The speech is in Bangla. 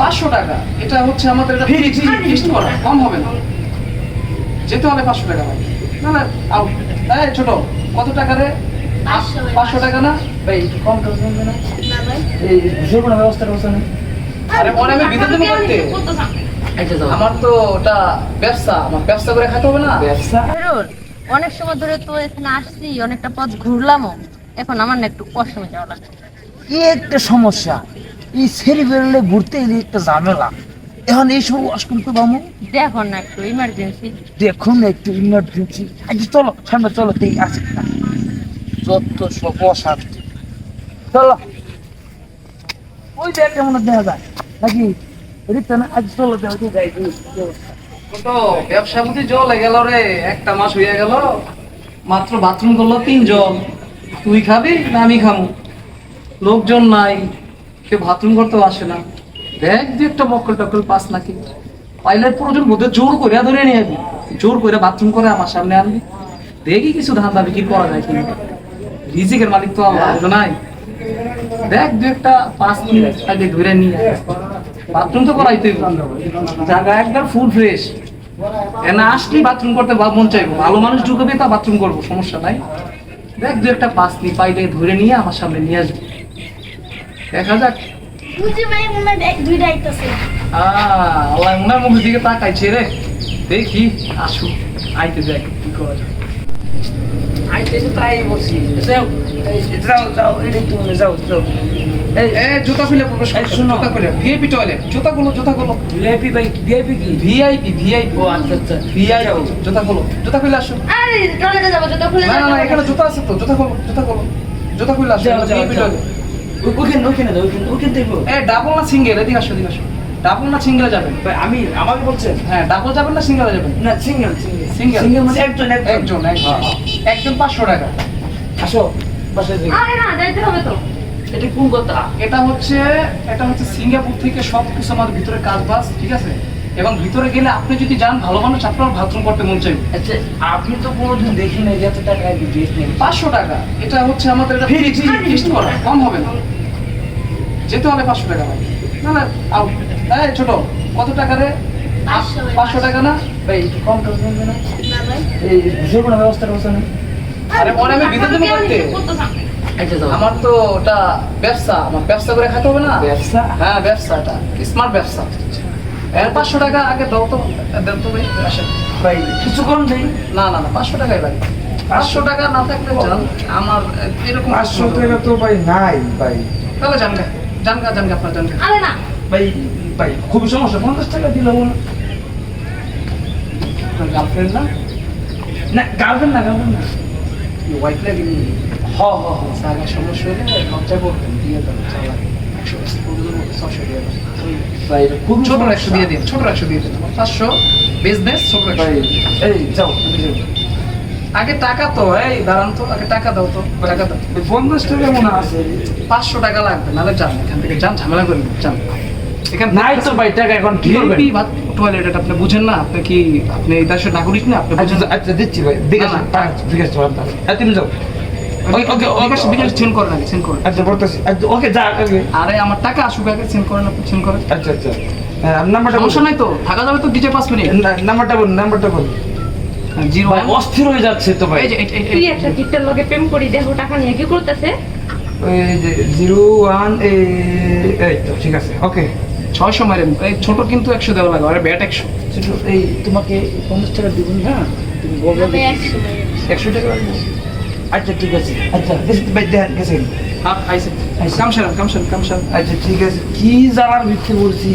পাঁচশো টাকা। এটা হচ্ছে আমাদের ফিক্সড করা কম হবে না। যেতে হলে পাঁচশো টাকা ভাই না না আউ ছোট কত টাকা রে? পাঁচশো টাকা। না? ভাই কম না এই কোনো ব্যবস্থা ব্যবস্থা নেই আরে মনে আমি বিদ্যুৎ করতে। আমার তো ওটা ব্যবসা আমার ব্যবসা করে খাইতে হবে না। ব্যবসা? অনেক সময় ধরে তো এখানে আসছি অনেকটা পথ ঘুরলামও। এখন আমার না একটু কষ্ট যাওয়া লাগে কি একটা সমস্যা? এই সেরি বেরোলে ঘুরতে এলে একটা ঝামেলা। এখন এই সব অস্কুল তো বামু দেখো না একটু ইমার্জেন্সি দেখুন না একটু ইমার্জেন্সি আচ্ছা চলো সামনে চলো এই আছে না যত সব অশান্তি। চলো। ওই যে কেমন দেখা যায়। নাকি? রিতা না আজ চলো যাও যে যাই? তো ব্যবসা প্রতি জল গেল রে। একটা মাস হয়ে গেল। মাত্র বাথরুম করল তিন জল তুই খাবি না আমি খাব লোকজন নাই। কেউ বাথরুম করতেও আসে না। দেখ তুই একটা বকল টকল পাস নাকি। পাইলে প্রয়োজন বোধে জোর করে ধরে নিয়ে যাবি জোর করে বাথরুম করে আমার সামনে আনবি। দেখি কিছু ধান ধান্দা বিক্রি করা যায় কিনা। রিজিকের মালিক তো আল্লাহ নাই। দেখ দু একটা পাঁচ মিনিট আগে ধরে নিয়ে বাথরুম তো করাই তুই জায়গা একদম ফুল ফ্রেশ এনা আসলি বাথরুম করতে মন চাইব। ভালো মানুষ ঢুকবে তা বাথরুম করব, সমস্যা নাই। দেখ দু একটা পাঁচ নি পাইলে ধরে নিয়ে আমার সামনে নিয়ে আসবি। দেখা যাক। বুঝি ভাই মনে এক দুইটা আল্লাহ ওনার মুখের দিকে তাকাইছে রে। দেখি আসু আইতে দেখ কি করা যায়। আইতে তো তাই বলছি। যাও যাও যাও এই একটু যাও যাও। এই জুতা খুলে প্রবেশ করো জুতা খুলে। ভিআইপি টয়লেট জুতা গুলো জুতা গুলো ভিআইপি ভাই ভিআইপি কি? VIP VIP. ও আচ্ছা আচ্ছা। ভিআইপি জুতা গুলো জুতা আসো। আরে টয়লেটে যাব জুতো খুলে না না এখানে জুতা আছে তো জুতা খোলো জুতা খুলে আসো ভিআইপি টয়লেট ওখানে ওখানে দাও ওখানে ওখানে দেখব এ ডাবল না সিঙ্গেল? এদিকে আসো এদিকে আসো। ডাবল না সিঙ্গেলে যাবেন আমি আমাকে বলছেন হ্যাঁ ডাবল যাবেন না সিঙ্গেলে যাবেন? না সিঙ্গেল সিঙ্গেল। সিঙ্গেল? মানে একজন একজন। একজন একজন। হ্যাঁ, হ্যাঁ। পাঁচশো টাকা। আসো বাসায় যাই। আরে না যাইতে হবে তো। এটা কোন কথা? এটা হচ্ছে এটা হচ্ছে সিঙ্গাপুর থেকে সব কিছু আমাদের ভিতরে কাজ বাজ ঠিক আছে? এবং ভিতরে গেলে আপনি যদি যান ভালো মানুষ আপনার বাথরুম করতে মন চাইবে। আচ্ছা আপনি তো কোনোদিন দেখি না এত টাকা ড্রেস নেই। পাঁচশো টাকা। এটা হচ্ছে আমাদের এটা ফিক্সড করা। কম হবে না। যেতে হলে পাঁচশো টাকা ভাই না না আউ এই ছোট কত টাকা রে? পাঁচশো টাকা। না? ভাই একটু কম টস নেবে না। না ভাই এই ঘুষের কোনো ব্যবস্থা নেই আরে মনে আমি বিদ্যুৎ দেবো করতে আচ্ছা আমার তো ওটা ব্যবসা। আমার ব্যবসা করে খাইতে হবে না। ব্যবসা? হ্যাঁ ব্যবসাটা। স্মার্ট ব্যবসা। পাঁচশো টাকা আগে দাও তো দেন তো ভাই আসেন। ভাই কিছু কম নেই। না না না পাঁচশো টাকাই লাগে পাঁচশো টাকা না থাকলে যান আমার এরকম পাঁচশো টাকা তো ভাই নাই ভাই। তাহলে জানগা জানগা জানগা আপনার জানগা আরে না। ভাই ভাই খুবই সমস্যা পঞ্চাশ টাকা দিলে না গার্লফ্রেন্ড না? না গার্লফ্রেন্ড না গার্লফ্রেন্ড না। ওয়াইফ লাগে হ হ হ। সমস্যা হলে লজ্জা করবেন দিয়ে দেবেন চালা একশো ছশো দিয়ে দেবেন ভাই এটা খুবই ছোট একশো দিয়ে দিন ছোট একশো দিয়ে দিন। পাঁচশো বিজনেস ছোট এই যাও আগে টাকা তো এই দাঁড়ান তো আগে টাকা দাও তো টাকা দাও। পঞ্চাশ টাকা মনে আছে। পাঁচশো টাকা লাগবে নাহলে যান এখান থেকে যান ঝামেলা করবেন যান। এখানে নাই তো ভাই টাকা এখন ভিআইপি টয়লেট এটা আপনি বুঝেন না আপনি কি আপনি এই দেশের নাগরিক না আপনি বুঝেন আচ্ছা আচ্ছা দিচ্ছি ভাই দেখে না। ঠিক আছে হ্যাঁ তুমি যাও ওকে, ওকে, ওকে, বিকাশ ওকে। করেন আগে সেন্ড করেন আচ্ছা বলতেছি আচ্ছা ওকে যা আরে আমার টাকা আসুক আগে সেন্ড করেন আপনি সেন্ড করেন। আচ্ছা আচ্ছা। হ্যাঁ নাম্বারটা সমস্যা নাই তো থাকা যাবে তো ডিজে পাঁচ মিনিট। নাম্বারটা বল নাম্বারটা বল জিরো অস্থির হয়ে যাচ্ছে তো ভাই। এই যে এই- এই- তুই একটা কিটটার লগে প্রেম করি দেখো টাকা নিয়ে কি করতেছে? ওই যে জিরো ওয়ান এই তো ঠিক আছে ওকে ছয়শো মারেন এই ছোট কিন্তু একশো দেওয়া লাগে আরে ব্যাট একশো। এই তোমাকে পঞ্চাশ টাকা দিবুন হ্যাঁ? তুমি বলবে একশো টাকা লাগবে? আচ্ছা ঠিক আছে। আচ্ছা দেখেন গেছেন হ্যাঁ আইসে আইসে। কামসার কামসার কামসার আচ্ছা ঠিক আছে। কি জানার ভিত্তি বলছি?